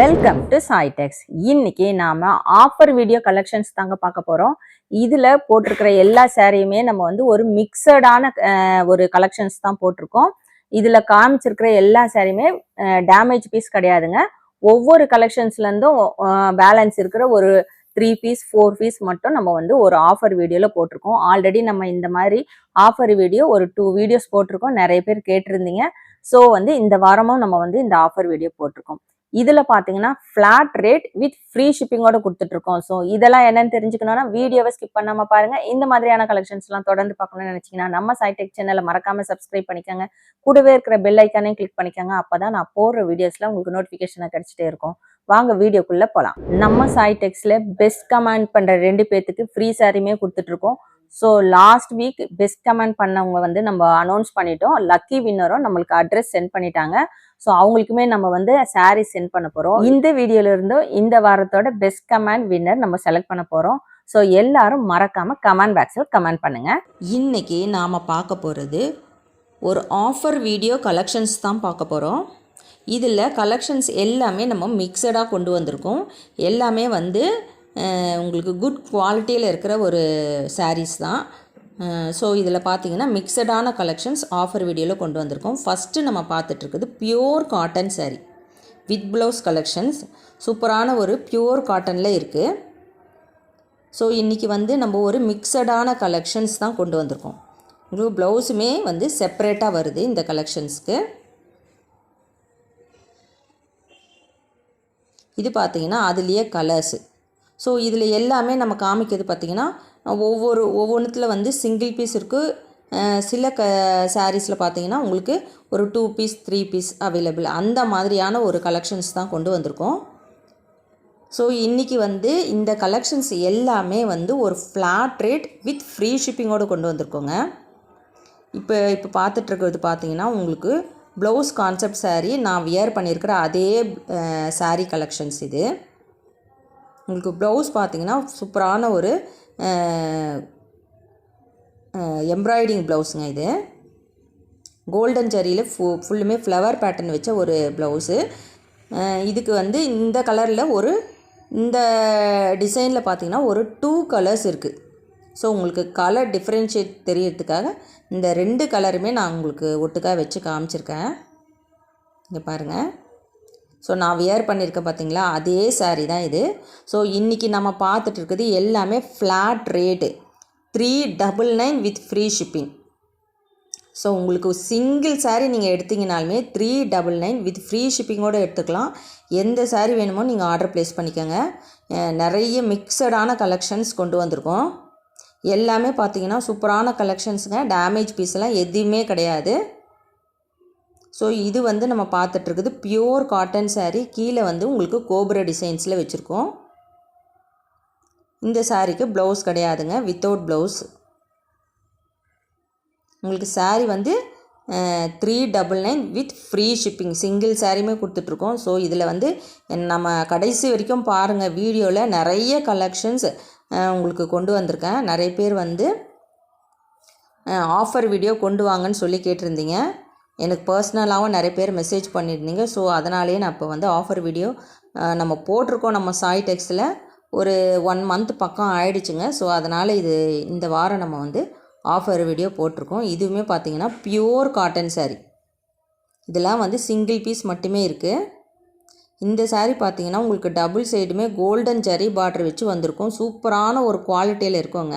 Welcome to சாய்டெக்ஸ் இன்னைக்கு நாம offer video collections தாங்க பார்க்க போறோம். இதுல போட்டிருக்கிற எல்லா சேரீயுமே நம்ம வந்து ஒரு மிக்சடான ஒரு கலெக்ஷன்ஸ் தான் போட்டிருக்கோம். இதுல காமிச்சிருக்கிற எல்லா சேரீயுமே டேமேஜ் பீஸ் கிடையாதுங்க. ஒவ்வொரு கலெக்ஷன்ஸ்ல இருந்தும் பேலன்ஸ் இருக்கிற ஒரு த்ரீ பீஸ் ஃபோர் பீஸ் மட்டும் நம்ம வந்து ஒரு ஆஃபர் வீடியோவில் போட்டிருக்கோம். ஆல்ரெடி நம்ம இந்த மாதிரி ஆஃபர் வீடியோ ஒரு டூ வீடியோஸ் போட்டிருக்கோம். நிறைய பேர் கேட்டிருந்தீங்க. ஸோ வந்து இந்த வாரமும் நம்ம வந்து இந்த ஆஃபர் வீடியோ போட்டிருக்கோம். இதுல பாத்தீங்கன்னா ஃப்ளாட் ரேட் வித் ஃப்ரீ ஷிப்பிங்கோட கொடுத்துட்டு இருக்கோம் ஸோ இதெல்லாம் என்னன்னு தெரிஞ்சுக்கணும்னா வீடியோவை ஸ்கிப் பண்ணாம பாருங்க. இந்த மாதிரியான கலெக்ஷன்ஸ் எல்லாம் தொடர்ந்து பார்க்கணும்னு நினைச்சீங்கன்னா நம்ம சைடெக் சேனலை மறக்காம சப்ஸ்கிரைப் பண்ணிக்கோங்க. கூடவே இருக்கிற பெல் ஐக்கானே கிளிக் பண்ணிக்கோங்க. அப்பதான் நான் போடுற வீடியோஸ்ல உங்களுக்கு நோட்டிபிகேஷன் கிடைச்சிட்டே இருக்கும். வாங்க வீடியோக்குள்ள போலாம். நம்ம சாய்டெக்ஸ்ல பெஸ்ட் கமெண்ட் பண்ற ரெண்டு பேர்த்துக்கு ஃப்ரீ சாரியுமே கொடுத்துட்டு இருக்கோம் so last week best comment பண்ணவங்க வந்து நம்ம அனௌன்ஸ் பண்ணிட்டோம். லக்கி வின்னரும் நம்மளுக்கு அட்ரஸ் சென்ட் பண்ணிட்டாங்க. ஸோ அவங்களுக்குமே நம்ம வந்து சாரீ சென்ட் பண்ண போறோம். இந்த வீடியோல இருந்தும் இந்த வாரத்தோட பெஸ்ட் கமெண்ட் வின்னர் நம்ம செலக்ட் பண்ண போறோம். ஸோ எல்லாரும் மறக்காம கமெண்ட் பாக்ஸில் கமெண்ட் பண்ணுங்க. இன்னைக்கு நாம் பார்க்க போகிறது ஒரு ஆஃபர் வீடியோ கலெக்ஷன்ஸ் தான் பார்க்க போகிறோம் இதில் கலெக்ஷன்ஸ் எல்லாமே நம்ம மிக்சடாக கொண்டு வந்திருக்கோம். எல்லாமே வந்து உங்களுக்கு குட் குவாலிட்டியில் இருக்கிற ஒரு சாரீஸ் தான். ஸோ இதில் பார்த்தீங்கன்னா மிக்சடான கலெக்ஷன்ஸ் ஆஃபர் வீடியோவில் கொண்டு வந்திருக்கோம். ஃபஸ்ட்டு நம்ம பார்த்துட்ருக்குது pure cotton sari with blouse collections சூப்பரான ஒரு பியோர் காட்டனில் இருக்குது ஸோ இன்றைக்கி வந்து நம்ம ஒரு மிக்சடான கலெக்ஷன்ஸ் தான் கொண்டு வந்திருக்கோம். உங்களுக்கு ப்ளவுஸுமே வந்து செப்பரேட்டாக வருது இந்த கலெக்ஷன்ஸ்க்கு இது பார்த்தீங்கன்னா அதுலேயே கலர்ஸு ஸோ இதில் எல்லாமே நம்ம காமிக்கிறது பார்த்தீங்கன்னா ஒவ்வொரு ஒவ்வொன்றுத்தில் வந்து சிங்கிள் பீஸ் இருக்குது சில க சாரீஸில் பார்த்தீங்கன்னா உங்களுக்கு ஒரு two piece three piece available அந்த மாதிரியான ஒரு கலெக்ஷன்ஸ் தான் கொண்டு வந்திருக்கோம். ஸோ இன்றைக்கி வந்து இந்த கலெக்ஷன்ஸ் எல்லாமே வந்து ஒரு ஃப்ளாட் ரேட் வித் ஃப்ரீ ஷிப்பிங்கோடு கொண்டு வந்திருக்கோங்க. இப்போ இப்போ பார்த்துட்ருக்கிறது பார்த்தீங்கன்னா உங்களுக்கு ப்ளவுஸ் கான்செப்ட் சாரீ நான் வியர் பண்ணியிருக்கிற அதே சாரீ கலெக்ஷன்ஸ் இது. உங்களுக்கு ப்ளவுஸ் பார்த்தீங்கன்னா சூப்பரான ஒரு எம்ப்ராய்டிங் ப்ளவுஸுங்க இது. கோல்டன் ஜரியில் ஃபு ஃபுல்லுமே ஃப்ளவர் பேட்டர்ன் வச்ச ஒரு ப்ளவுஸு இதுக்கு வந்து இந்த கலரில் ஒரு இந்த டிசைனில் பார்த்தீங்கன்னா ஒரு டூ கலர்ஸ் இருக்குது ஸோ உங்களுக்கு கலர் டிஃப்ரென்ஷியேட் தெரியறதுக்காக இந்த ரெண்டு கலருமே நான் உங்களுக்கு ஒட்டுக்காக வச்சு காமிச்சிருக்கேன். இங்கே பாருங்கள் ஸோ நான் வியர் பண்ணியிருக்கேன் பார்த்தீங்களா அதே சாரீ தான் இது. ஸோ இன்றைக்கி நம்ம பார்த்துட்டு இருக்குது எல்லாமே flat rate three double nine with free shipping so உங்களுக்கு சிங்கிள் சாரீ நீங்கள் எடுத்தீங்கனாலுமே three double nine with free ஷிப்பிங்கோடு எடுத்துக்கலாம். எந்த சாரீ வேணுமோ நீங்கள் ஆர்டர் ப்ளேஸ் பண்ணிக்கோங்க. நிறைய மிக்சடான கலெக்ஷன்ஸ் கொண்டு வந்திருக்கோம். எல்லாமே பார்த்தீங்கன்னா சூப்பரான கலெக்ஷன்ஸுங்க டேமேஜ் பீஸ்லாம் எதுவுமே கிடையாது. ஸோ இது வந்து நம்ம பார்த்துட்ருக்குது பியோர் காட்டன் சேரீ கீழே வந்து உங்களுக்கு கோபுர டிசைன்ஸில் வச்சுருக்கோம். இந்த சாரீக்கு ப்ளவுஸ் கிடையாதுங்க. வித்தவுட் ப்ளவுஸ் உங்களுக்கு சாரீ வந்து three double nine with free shipping single சாரியுமே கொடுத்துட்ருக்கோம். ஸோ இதில் வந்து நம்ம கடைசி வரைக்கும் பாருங்கள் வீடியோவில் நிறைய கலெக்ஷன்ஸ் உங்களுக்கு கொண்டு வந்திருக்கேன். நிறைய பேர் வந்து ஆஃபர் வீடியோ கொண்டு வாங்கன்னு சொல்லி கேட்டிருந்தீங்க. எனக்கு பர்சனலாகவும் நிறைய பேர் மெசேஜ் பண்ணியிருந்தீங்க. ஸோ அதனாலேயே நான் இப்போ வந்து ஆஃபர் வீடியோ நம்ம போட்டிருக்கோம் நம்ம சாய் டெக்ஸில் ஒரு ஒன் மந்த் பக்கம் ஆயிடுச்சுங்க. ஸோ அதனால் இது இந்த வாரம் நம்ம வந்து ஆஃபர் வீடியோ போட்டிருக்கோம். இதுவுமே பார்த்திங்கன்னா பியோர் காட்டன் சாரீ இதெல்லாம் வந்து சிங்கிள் பீஸ் மட்டுமே இருக்குது இந்த சாரீ பார்த்தீங்கன்னா உங்களுக்கு டபுள் சைடுமே கோல்டன் ஜரி பார்டர் வச்சு வந்திருக்கும். சூப்பரான ஒரு குவாலிட்டியில் இருக்குங்க.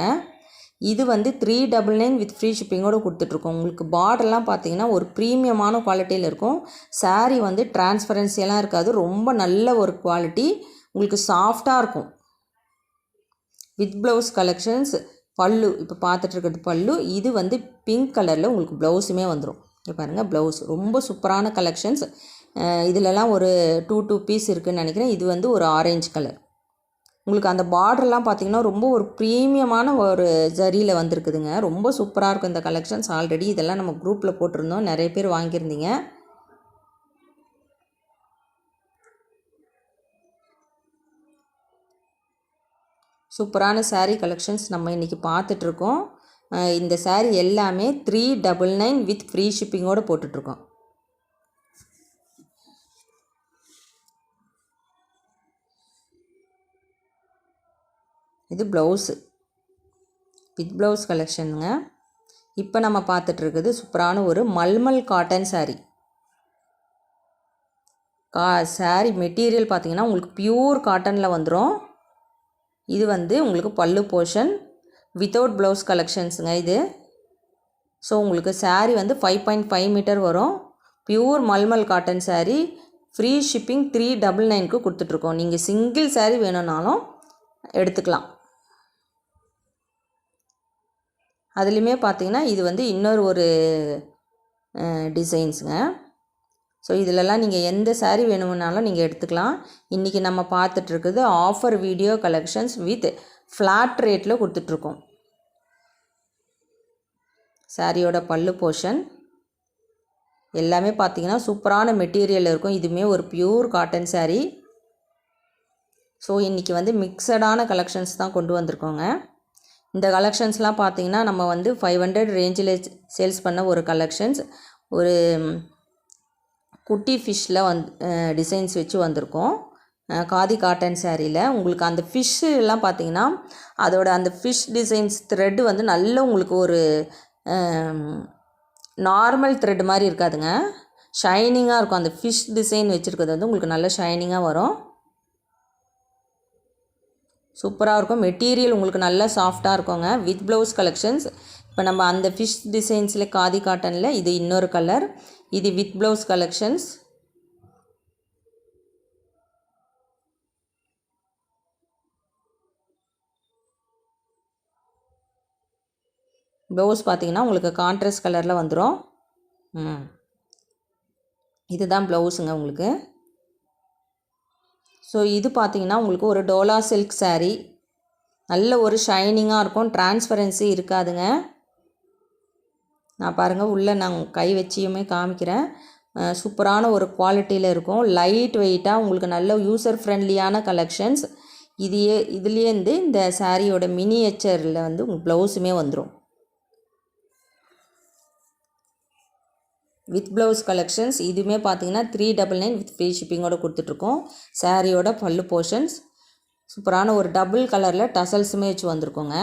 இது வந்து three double nine with free ஷிப்பிங்கோடு கொடுத்துட்ருக்கோம். உங்களுக்கு பார்டர்லாம் பார்த்தீங்கன்னா ஒரு ப்ரீமியமான குவாலிட்டியில் இருக்கும். சாரீ வந்து டிரான்ஸ்பரன்சியெல்லாம் இருக்காது. ரொம்ப நல்ல ஒரு குவாலிட்டி உங்களுக்கு சாஃப்டாக இருக்கும். வித் ப்ளவுஸ் கலெக்ஷன்ஸ் பல்லு இப்போ பார்த்துட்ருக்கிறது பல்லு இது வந்து பிங்க் கலரில் உங்களுக்கு ப்ளவுஸுமே வந்துடும் இங்கே பாருங்கள் ப்ளவுஸ் ரொம்ப சூப்பரான கலெக்ஷன்ஸ் இதிலலாம் ஒரு டூ டூ பீஸ் இருக்குதுன்னு நினைக்கிறேன். இது வந்து ஒரு ஆரஞ்சு கலர் உங்களுக்கு அந்த பார்டர்லாம் பார்த்தீங்கன்னா ரொம்ப ஒரு ப்ரீமியமான ஒரு ஜரியில் வந்திருக்குதுங்க. ரொம்ப சூப்பராக இருக்கும் இந்த கலெக்ஷன்ஸ் ஆல்ரெடி இதெல்லாம் நம்ம குரூப்பில் போட்டிருந்தோம். நிறைய பேர் வாங்கியிருந்தீங்க. சூப்பரான சாரீ கலெக்ஷன்ஸ் நம்ம இன்றைக்கி பார்த்துட்ருக்கோம் இந்த சாரீ எல்லாமே three double nine with free ஷிப்பிங்கோடு போட்டுட்ருக்கோம் இது ப்ளவுஸு. With blouse கலெக்ஷனுங்க. இப்போ நம்ம பார்த்துட்ருக்குது சூப்பரான ஒரு மல்மல் காட்டன் சாரீ கா saree மெட்டீரியல் பார்த்தீங்கன்னா உங்களுக்கு பியூர் காட்டனில் வந்துடும் இது வந்து உங்களுக்கு பல்லு போர்ஷன் வித்தவுட் ப்ளவுஸ் கலெக்ஷன்ஸுங்க இது. ஸோ உங்களுக்கு சாரீ வந்து ஃபைவ் பாயிண்ட் ஃபைவ் மீட்டர் வரும். Pure mulmul cotton sari free shipping three double நைனுக்கு கொடுத்துட்ருக்கோம். நீங்கள் சிங்கிள் சாரீ வேணும்னாலும் எடுத்துக்கலாம். அதுலேயுமே பார்த்தீங்கன்னா இது வந்து இன்னொரு ஒரு டிசைன்ஸுங்க ஸோ இதிலலாம் நீங்கள் எந்த saree வேணும்னாலும் நீங்கள் எடுத்துக்கலாம். இன்றைக்கி நம்ம பார்த்துட்ருக்குது offer video collections with flat ரேட்டில் கொடுத்துட்ருக்கோம். சாரியோட பல்லு போர்ஷன் எல்லாமே பார்த்தீங்கன்னா சூப்பரான மெட்டீரியல் இருக்கும். இதுவுமே ஒரு பியூர் காட்டன் சாரீ ஸோ இன்றைக்கி வந்து மிக்சடான கலெக்ஷன்ஸ் தான் கொண்டு வந்திருக்கோங்க. இந்த கலெக்ஷன்ஸ்லாம் பார்த்தீங்கன்னா நம்ம வந்து ஃபைவ் ஹண்ட்ரட் ரேஞ்சில் சேல்ஸ் பண்ண ஒரு கலெக்ஷன்ஸ் ஒரு குட்டி ஃபிஷ்ஷில் வந் டிசைன்ஸ் வச்சு வந்திருக்கோம். காதி காட்டன் சேரீயில் உங்களுக்கு அந்த ஃபிஷ்ஷெல்லாம் பார்த்தீங்கன்னா அதோட அந்த ஃபிஷ் டிசைன்ஸ் த்ரெட் வந்து நல்ல உங்களுக்கு ஒரு நார்மல் த்ரெட் மாதிரி இருக்காதுங்க. ஷைனிங்காக இருக்கும். அந்த ஃபிஷ் டிசைன் வச்சுருக்கிறது வந்து உங்களுக்கு நல்ல ஷைனிங்காக வரும். சூப்பராக இருக்கும். மெட்டீரியல் உங்களுக்கு நல்லா சாஃப்டாக இருக்குங்க. With blouse collections. இப்போ நம்ம அந்த ஃபிஷ் டிசைன்ஸில் காதி காட்டனில் இது இன்னொரு கலர் இது வித் ப்ளவுஸ் கலெக்ஷன்ஸ். ப்ளவுஸ் பார்த்தீங்கன்னா உங்களுக்கு கான்ட்ராஸ்ட் கலரில் வந்துடும் ம். இதுதான் ப்ளவுஸுங்க உங்களுக்கு. ஸோ இது பார்த்திங்கன்னா உங்களுக்கு ஒரு டோலா சில்க் சாரீ நல்ல ஒரு ஷைனிங்காக இருக்கும். டிரான்ஸ்பரன்சி இருக்காதுங்க. நான் பாருங்கள் உள்ளே நான் கை வச்சியுமே காமிக்கிறேன். சூப்பரான ஒரு குவாலிட்டியில் இருக்கும். லைட் வெயிட்டாக உங்களுக்கு நல்ல யூசர் ஃப்ரெண்ட்லியான கலெக்ஷன்ஸ் இதையே இதுலேருந்து இந்த சாரியோட மினியேச்சரில் வந்து உங்களுக்கு ப்ளவுஸுமே வந்துடும் வித் ப்ளவுஸ் கலெக்ஷன்ஸ் இதுவுமே பார்த்தீங்கன்னா three double nine with free ஷிப்பிங்கோட கொடுத்துட்ருக்கோம். சாரியோட பல்லு போர்ஷன்ஸ் சூப்பரான ஒரு டபுள் கலரில் டசல்ஸுமே வச்சு வந்திருக்கோங்க.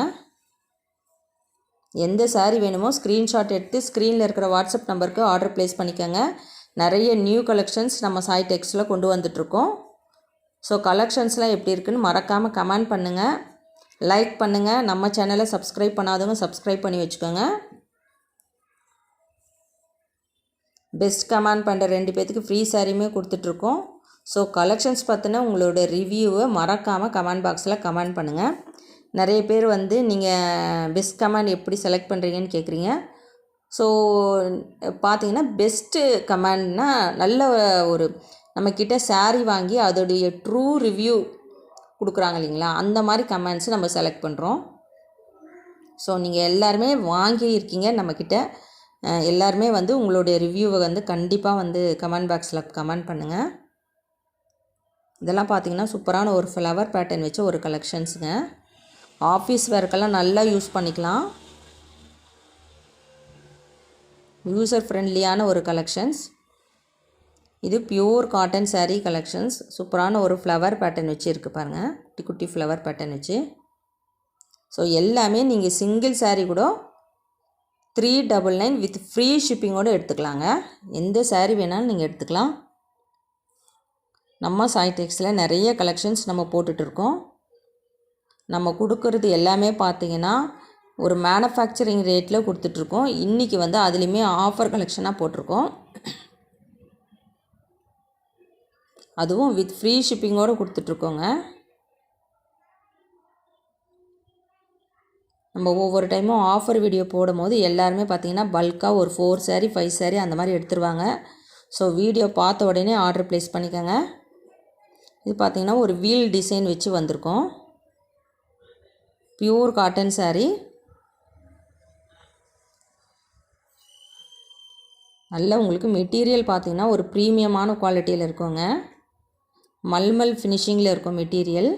எந்த சாரீ வேணுமோ ஸ்க்ரீன்ஷாட் எடுத்து ஸ்க்ரீனில் இருக்கிற வாட்ஸ்அப் நம்பருக்கு ஆர்டர் ப்ளேஸ் பண்ணிக்கோங்க. நிறைய நியூ கலெக்ஷன்ஸ் நம்ம சாய் டெக்ஸில் கொண்டு வந்துட்ருக்கோம். ஸோ கலெக்ஷன்ஸ்லாம் எப்படி இருக்குன்னு மறக்காமல் கமெண்ட் பண்ணுங்கள் லைக் பண்ணுங்கள் நம்ம சேனலை சப்ஸ்கிரைப் பண்ணாதவங்க சப்ஸ்கிரைப் பண்ணி வச்சுக்கோங்க. பெஸ்ட் கமெண்ட் பண்ணுற ரெண்டு பேர்த்துக்கு ஃப்ரீ சாரியுமே கொடுத்துட்ருக்கோம். ஸோ கலெக்ஷன்ஸ் பற்றின உங்களோட ரிவ்யூவை மறக்காமல் கமெண்ட் பாக்ஸில் கமெண்ட் பண்ணுங்கள் நிறைய பேர் வந்து நீங்கள் பெஸ்ட் கமெண்ட் எப்படி செலக்ட் பண்ணுறீங்கன்னு கேட்குறீங்க ஸோ பார்த்தீங்கன்னா பெஸ்ட்டு கமெண்ட்னா நல்ல ஒரு நம்மக்கிட்ட saree வாங்கி அதோடைய ட்ரூ ரிவ்யூ கொடுக்குறாங்க இல்லைங்களா? அந்த மாதிரி கமெண்ட்ஸ் நம்ம செலக்ட் பண்ணுறோம் ஸோ நீங்கள் எல்லாருமே வாங்கியிருக்கீங்க நம்மக்கிட்ட எல்லாருமே வந்து உங்களுடைய ரிவ்யூவை வந்து கண்டிப்பாக வந்து கமெண்ட் பாக்ஸில் கமெண்ட் பண்ணுங்கள் இதெல்லாம் பார்த்தீங்கன்னா சூப்பரான ஒரு ஃப்ளவர் பேட்டர்ன் வச்ச ஒரு கலெக்ஷன்ஸுங்க ஆஃபீஸ் வேர்க்கெல்லாம் நல்லா யூஸ் பண்ணிக்கலாம். யூசர் ஃப்ரெண்ட்லியான ஒரு கலெக்ஷன்ஸ் இது பியூர் காட்டன் சாரீ கலெக்ஷன்ஸ் சூப்பரான ஒரு ஃப்ளவர் பேட்டர்ன் வச்சு இருக்குது பாருங்கள் குட்டி குட்டி ஃப்ளவர் பேட்டர்ன் வச்சு. ஸோ எல்லாமே நீங்கள் சிங்கிள் சாரீ கூட three double nine with free ஷிப்பிங்கோடு எடுத்துக்கலாங்க. எந்த சாரீ வேணாலும் நீங்கள் எடுத்துக்கலாம். நம்ம சாய் டெக்ஸில் நிறைய கலெக்ஷன்ஸ் நம்ம போட்டுட்ருக்கோம் நம்ம கொடுக்கறது எல்லாமே பார்த்தீங்கன்னா ஒரு மேனுஃபேக்சரிங் ரேட்டில் கொடுத்துட்ருக்கோம் இன்றைக்கி வந்து அதுலேயுமே ஆஃபர் கலெக்ஷனாக போட்டிருக்கோம். அதுவும் வித் ஃப்ரீ ஷிப்பிங்கோடு கொடுத்துட்ருக்கோங்க நம்ம ஒவ்வொரு டைமும் ஆஃபர் வீடியோ போடும்போது எல்லாருமே பார்த்தீங்கன்னா பல்காக ஒரு ஃபோர் சேரீ ஃபைவ் saree அந்த மாதிரி எடுத்துருவாங்க. ஸோ வீடியோ பார்த்த உடனே ஆர்டர் ப்ளேஸ் பண்ணிக்கோங்க. இது பார்த்தீங்கன்னா ஒரு வீல் டிசைன் வச்சு வந்திருக்கோம். பியூர் காட்டன் சாரீ நல்லா உங்களுக்கு மெட்டீரியல் பார்த்திங்கன்னா ஒரு ப்ரீமியமான குவாலிட்டியில் இருக்குங்க. மல்மல் ஃபினிஷிங்கில் இருக்கும் மெட்டீரியல்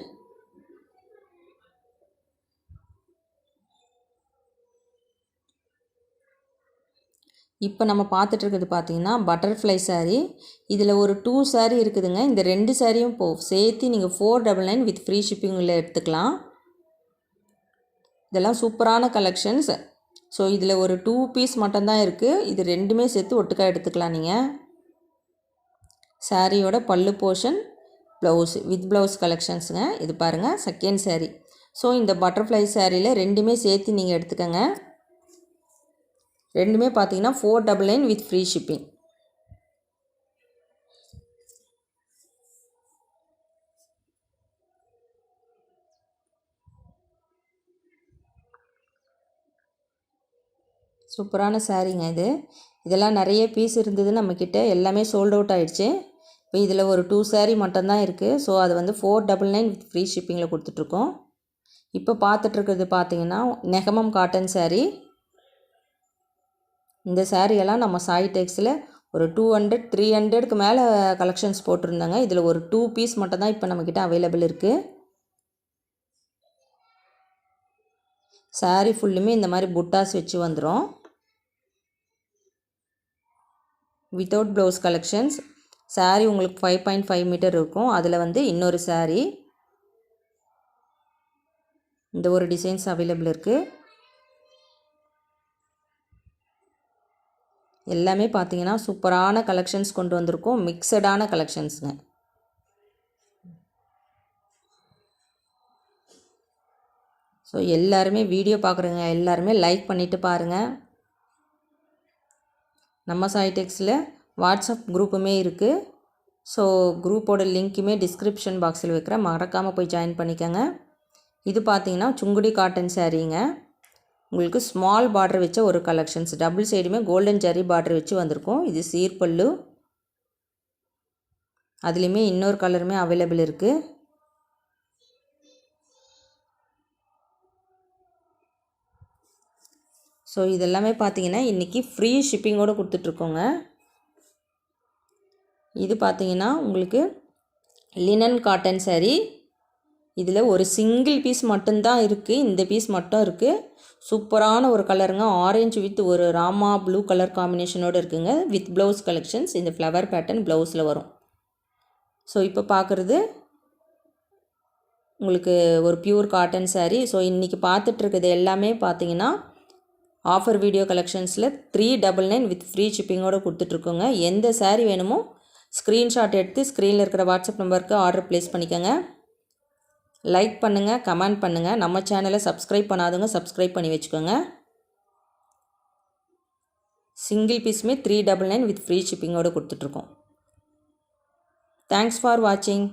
இப்போ நம்ம பார்த்துட்டு இருக்கிறது பார்த்தீங்கன்னா பட்டர்ஃப்ளை சாரீ இதில் ஒரு டூ சாரீ இருக்குதுங்க. இந்த ரெண்டு சாரியும் போ சேர்த்து நீங்கள் four double nine with free ஷிப்பிங்கில் எடுத்துக்கலாம். இதெல்லாம் சூப்பரான கலெக்ஷன்ஸ் ஸோ இதில் ஒரு டூ பீஸ் மட்டும்தான் இருக்குது இது ரெண்டுமே சேர்த்து ஒட்டுக்காக எடுத்துக்கலாம் நீங்கள் சாரியோட பல்லு போர்ஷன் ப்ளவுஸ் வித் ப்ளவுஸ் கலெக்ஷன்ஸுங்க இது பாருங்கள் செகண்ட் சாரீ ஸோ இந்த பட்டர்ஃப்ளை சாரியில் ரெண்டுமே சேர்த்து நீங்கள் எடுத்துக்கோங்க. ரெண்டுமே பார்த்தீங்கன்னா four double nine with free shipping சூப்பரான சாரீங்க இது. இதெல்லாம் நிறைய பீஸ் இருந்தது நம்மக்கிட்ட எல்லாமே சோல்ட் அவுட் ஆகிடுச்சு இப்போ இதில் ஒரு டூ சாரீ மட்டும்தான் இருக்குது ஸோ அது வந்து four double nine with free ஷிப்பிங்கில் கொடுத்துட்ருக்கோம் இப்போ பார்த்துட்ருக்கிறது பார்த்தீங்கன்னா நெகமம் காட்டன் சாரீ இந்த சாரியெல்லாம் எல்லாம் நம்ம சாய் டெக்ஸில் ஒரு டூ ஹண்ட்ரட் த்ரீ ஹண்ட்ரடுக்கு மேலே கலெக்ஷன்ஸ் போட்டிருந்தாங்க. இதில் ஒரு டூ பீஸ் மட்டும் தான் இப்போ நம்மக்கிட்ட அவைலபிள் இருக்குது saree ஃபுல்லுமே இந்த மாதிரி புட்டாஸ் வச்சு வந்துடும் வித்தவுட் ப்ளவுஸ் கலெக்ஷன்ஸ் saree உங்களுக்கு ஃபைவ் பாயிண்ட் ஃபைவ் மீட்டர் இருக்கும். அதில் வந்து இன்னொரு saree இந்த ஒரு டிசைன்ஸ் அவைலபிள் இருக்குது எல்லாமே பார்த்தீங்கன்னா சூப்பரான கலெக்ஷன்ஸ் கொண்டு வந்திருக்கோம். மிக்சடான கலெக்ஷன்ஸுங்க ஸோ எல்லாருமே வீடியோ பார்க்குறேங்க எல்லாருமே லைக் பண்ணிவிட்டு பாருங்கள் நம்ம சாய்டெக்ஸில் வாட்ஸ்அப் குரூப்புமே இருக்குது ஸோ குரூப்போட லிங்க்குமே டிஸ்கிரிப்ஷன் பாக்ஸில் வைக்கிறேன். மறக்காமல் போய் ஜாயின் பண்ணிக்கோங்க. இது பார்த்தீங்கன்னா சுங்குடி காட்டன் சாரீங்க உங்களுக்கு ஸ்மால் பார்டர் வச்ச ஒரு கலெக்ஷன்ஸ் டபுள் சைடுமே கோல்டன் ஜரி பார்டர் வச்சு வந்திருக்கும். இது சீர்பல்லு. அதுலேயுமே இன்னொரு கலருமே அவைலபிள் இருக்குது ஸோ இதெல்லாமே பார்த்தீங்கன்னா இன்றைக்கி ஃப்ரீ ஷிப்பிங்கோடு கொடுத்துட்ருக்கோங்க. இது பார்த்தீங்கன்னா உங்களுக்கு லினன் காட்டன் சாரீ இதில் ஒரு சிங்கிள் பீஸ் மட்டும்தான் இருக்குது இந்த பீஸ் மட்டும் இருக்குது சூப்பரான ஒரு கலருங்க ஆரஞ்சு வித் ஒரு ராமா ப்ளூ கலர் காம்பினேஷனோடு இருக்குங்க. வித் ப்ளவுஸ் கலெக்ஷன்ஸ் இந்த ஃப்ளவர் பேட்டர்ன் ப்ளவுஸில் வரும். ஸோ இப்போ பார்க்குறது உங்களுக்கு ஒரு பியூர் காட்டன் சாரீ ஸோ இன்றைக்கி பார்த்துட்ருக்குது எல்லாமே பார்த்தீங்கன்னா offer video கலெக்ஷன்ஸில் three double nine with free ஷிப்பிங்கோடு கொடுத்துட்ருக்கோங்க எந்த சாரீ வேணுமோ ஸ்க்ரீன்ஷாட் எடுத்து ஸ்க்ரீனில் இருக்கிற வாட்ஸ்அப் நம்பருக்கு ஆர்டர் ப்ளேஸ் பண்ணிக்கோங்க. லைக் பண்ணுங்கள் கமெண்ட் பண்ணுங்கள் நம்ம சேனலை சப்ஸ்கிரைப் பண்ணாதவங்க சப்ஸ்கிரைப் பண்ணி வச்சுக்கோங்க. Single பீஸுமே three double nine with free ஷிப்பிங்கோடு கொடுத்துட்ருக்கோம். தேங்க்ஸ் ஃபார் வாட்சிங்